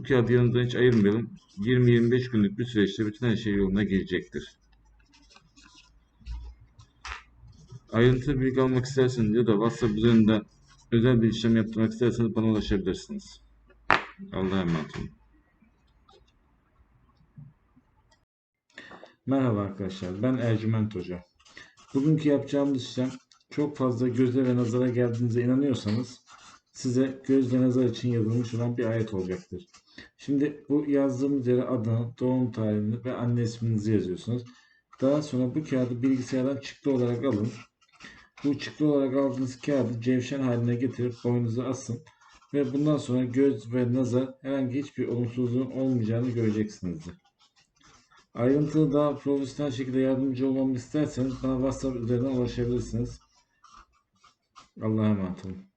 Bu kağıdı yanımızdan hiç ayırmayalım. 20-25 günlük bir süreçte bütün her şey yoluna girecektir. Ayrıntılı bilgi almak isterseniz ya da WhatsApp üzerinden özel bir işlem yaptırmak isterseniz bana ulaşabilirsiniz. Allah'a emanet olun. Merhaba arkadaşlar, ben Ercüment Hoca. Bugünkü yapacağımız işlem çok fazla gözle ve nazara geldiğinize inanıyorsanız size göz ve nazar için yazılmış olan bir ayet olacaktır. Şimdi bu yazdığımız yere adını, doğum tarihini ve anne isminizi yazıyorsunuz. Daha sonra bu kağıdı bilgisayardan çıktı olarak alın. Bu çıktı olarak aldığınız kağıdı cevşen haline getirip boynunuza asın. Ve bundan sonra göz ve nazar herhangi hiçbir olumsuzluğun olmayacağını göreceksinizdir. Ayrıntılı daha profesyonel şekilde yardımcı olmamı isterseniz bana WhatsApp üzerinden ulaşabilirsiniz. Allah'a emanet olun.